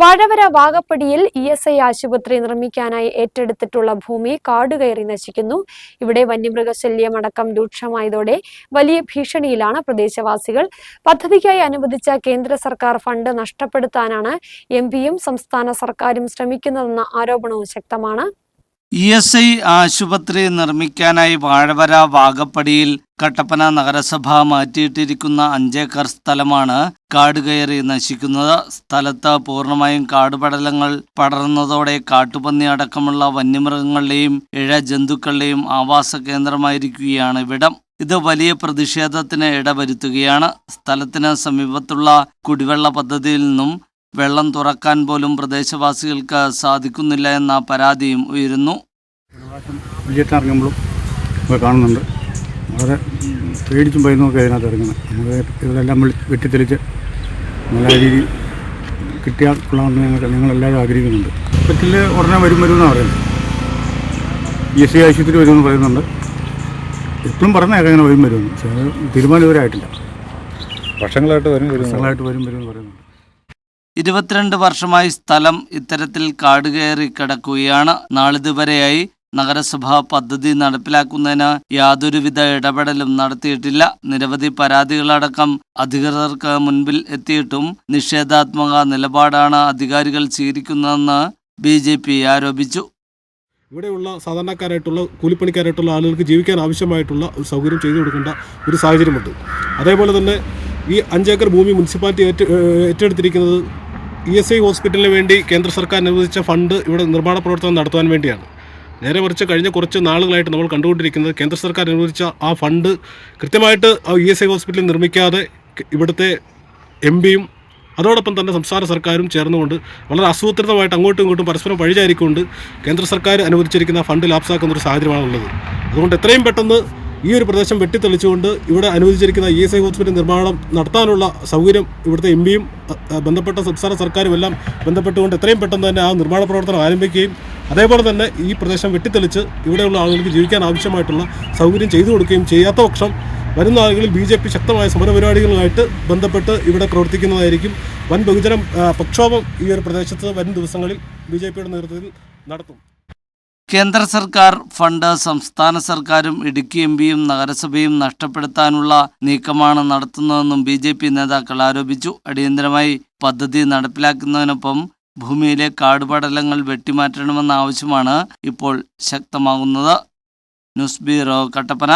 വാഴവര വാഗപ്പടിയിൽ E S I ആശുപത്രി നിർമ്മിക്കാനായി ഏറ്റെടുത്തിട്ടുള്ള ഭൂമി കാടുകയറി നശിക്കുന്നു. ഇവിടെ വന്യമൃഗശല്യം അടക്കം രൂക്ഷമായതോടെ വലിയ ഭീഷണിയിലാണ് പ്രദേശവാസികൾ. പദ്ധതിക്കായി അനുവദിച്ച കേന്ദ്ര സർക്കാർ ഫണ്ട് നഷ്ടപ്പെടുത്താനാണ് എം പിയും സംസ്ഥാന സർക്കാരും ശ്രമിക്കുന്നതെന്ന ആരോപണവും ശക്തമാണ്. ഇ എസ് ഐ ആശുപത്രി നിർമ്മിക്കാനായി വാഴവര വാഗപ്പടിയിൽ കട്ടപ്പന നഗരസഭ മാറ്റിയിട്ടിരിക്കുന്ന അഞ്ചേക്കർ സ്ഥലമാണ് കാട് കയറി നശിക്കുന്നത്. സ്ഥലത്ത് പൂർണമായും കാടുപടലങ്ങൾ പടർന്നതോടെ കാട്ടുപന്നി അടക്കമുള്ള വന്യമൃഗങ്ങളുടെയും ഇഴ ജന്തുക്കളുടെയും ആവാസ കേന്ദ്രമായിരിക്കുകയാണ് ഇവിടം. ഇത് വലിയ പ്രതിഷേധത്തിന് ഇടവരുത്തുകയാണ്. സ്ഥലത്തിന് സമീപത്തുള്ള കുടിവെള്ള പദ്ധതിയിൽ നിന്നും വെള്ളം തുറക്കാൻ പോലും പ്രദേശവാസികൾക്ക് സാധിക്കുന്നില്ല എന്ന പരാതിയും ഉയരുന്നു. ഇറങ്ങുമ്പോഴും കാണുന്നുണ്ട്. വളരെ പേടിച്ചും ഭയന്നൊക്കെ അതിനകത്ത് ഇറങ്ങുന്നത്. നമ്മൾ ഇതെല്ലാം വെട്ടിത്തെളിച്ച് നല്ല രീതിയിൽ കിട്ടിയാൽ കൊള്ളാമെന്ന് ഞങ്ങൾ ഞങ്ങളെല്ലാവരും ആഗ്രഹിക്കുന്നുണ്ട്. ഹോസ്പിറ്റലിൽ ഉടനെ വരും വരും എന്നാണ് പറയുന്നത്. ഇ എസ് സി ആശുപത്രി വരുമെന്ന് പറയുന്നുണ്ട്. എപ്പോഴും പറഞ്ഞേക്കാം അങ്ങനെ വരും വരുമെന്ന് പക്ഷേ തീരുമാനം ഇവരായിട്ടില്ല വർഷങ്ങളായിട്ട് വരും വർഷങ്ങളായിട്ട് വരും വരും എന്ന് പറയുന്നുണ്ട്. ഇരുപത്തിരണ്ട് വർഷമായി സ്ഥലം ഇത്തരത്തിൽ കാടുകയറി കിടക്കുകയാണ്. നാളിതുവരെയായി നഗരസഭ പദ്ധതി നടപ്പിലാക്കുന്നതിന് യാതൊരുവിധ ഇടപെടലും നടത്തിയിട്ടില്ല. നിരവധി പരാതികളടക്കം അധികൃതർക്ക് മുൻപിൽ എത്തിയിട്ടും നിഷേധാത്മക നിലപാടാണ് അധികാരികൾ സ്വീകരിക്കുന്നതെന്ന് ബി ജെ പി ആരോപിച്ചു. ഇവിടെയുള്ള സാധാരണക്കാരായിട്ടുള്ള കൂലിപ്പണിക്കാരായിട്ടുള്ള ആളുകൾക്ക് ജീവിക്കാൻ ആവശ്യമായിട്ടുള്ള ഒരു സൗകര്യം ചെയ്തു കൊടുക്കേണ്ട ഒരു സാഹചര്യമുണ്ട്. അതേപോലെ തന്നെ ഈ അഞ്ചേക്കർ ഭൂമി മുനിസിപ്പാലിറ്റി ഏറ്റ ഏറ്റെടുത്തിരിക്കുന്നത് ഇ എസ് ഐ ഹോസ്പിറ്റലിന് വേണ്ടി കേന്ദ്ര സർക്കാർ അനുവദിച്ച ഫണ്ട് ഇവിടെ നിർമ്മാണ പ്രവർത്തനം നടത്തുവാൻ വേണ്ടിയാണ്. നേരെ മറിച്ച് കഴിഞ്ഞ കുറച്ച് നാളുകളായിട്ട് നമ്മൾ കണ്ടുകൊണ്ടിരിക്കുന്നത് കേന്ദ്ര സർക്കാർ അനുവദിച്ച ആ ഫണ്ട് കൃത്യമായിട്ട് ആ ഇ എസ് ഐ ഹോസ്പിറ്റൽ നിർമ്മിക്കാതെ ഇവിടുത്തെ എം പിയും അതോടൊപ്പം തന്നെ സംസ്ഥാന സർക്കാരും ചേർന്നുകൊണ്ട് വളരെ ആസൂത്രിതമായിട്ട് അങ്ങോട്ടും ഇങ്ങോട്ടും പരസ്പരം വഴിചാരിക്കൊണ്ട് കേന്ദ്ര സർക്കാർ അനുവദിച്ചിരിക്കുന്ന ഫണ്ട് ലാപ്സാക്കുന്ന ഒരു സാഹചര്യമാണുള്ളത്. അതുകൊണ്ട് എത്രയും പെട്ടെന്ന് ഈ ഒരു പ്രദേശം വെട്ടിത്തെളിച്ചുകൊണ്ട് ഇവിടെ അനുവദിച്ചിരിക്കുന്ന ഇ എസ് ഐ ഹോസ്പിറ്റൽ നിർമ്മാണം നടത്താനുള്ള സൗകര്യം ഇവിടുത്തെ എം പിയും ബന്ധപ്പെട്ട സംസ്ഥാന സർക്കാരും എല്ലാം ബന്ധപ്പെട്ടുകൊണ്ട് എത്രയും പെട്ടെന്ന് തന്നെ ആ നിർമ്മാണ പ്രവർത്തനം ആരംഭിക്കുകയും അതേപോലെ തന്നെ ഈ പ്രദേശം വെട്ടിത്തെളിച്ച് ഇവിടെയുള്ള ആളുകൾക്ക് ജീവിക്കാൻ ആവശ്യമായിട്ടുള്ള സൗകര്യം ചെയ്തു കൊടുക്കുകയും ചെയ്യാത്ത പക്ഷം വരുന്ന ആളുകളിൽ ബി ജെ പി ശക്തമായ സമരപരിപാടികളുമായിട്ട് ബന്ധപ്പെട്ട് ഇവിടെ പ്രവർത്തിക്കുന്നതായിരിക്കും. വൻ ബഹുജനം പ്രക്ഷോഭം ഈ ഒരു പ്രദേശത്ത് വരും ദിവസങ്ങളിൽ ബി ജെ പിയുടെ നേതൃത്വത്തിൽ നടത്തും. കേന്ദ്ര സർക്കാർ ഫണ്ട് സംസ്ഥാന സർക്കാരും ഇടുക്കി എം പിയും നഗരസഭയും നഷ്ടപ്പെടുത്താനുള്ള നീക്കമാണ് നടത്തുന്നതെന്നും ബി ജെ പി നേതാക്കൾ ആരോപിച്ചു. അടിയന്തരമായി പദ്ധതി നടപ്പിലാക്കുന്നതിനൊപ്പം ഭൂമിയിലെ കാടുപടലങ്ങൾ വെട്ടിമാറ്റണമെന്ന ആവശ്യമാണ് ഇപ്പോൾ ശക്തമാകുന്നത്. News bureau Kattappana.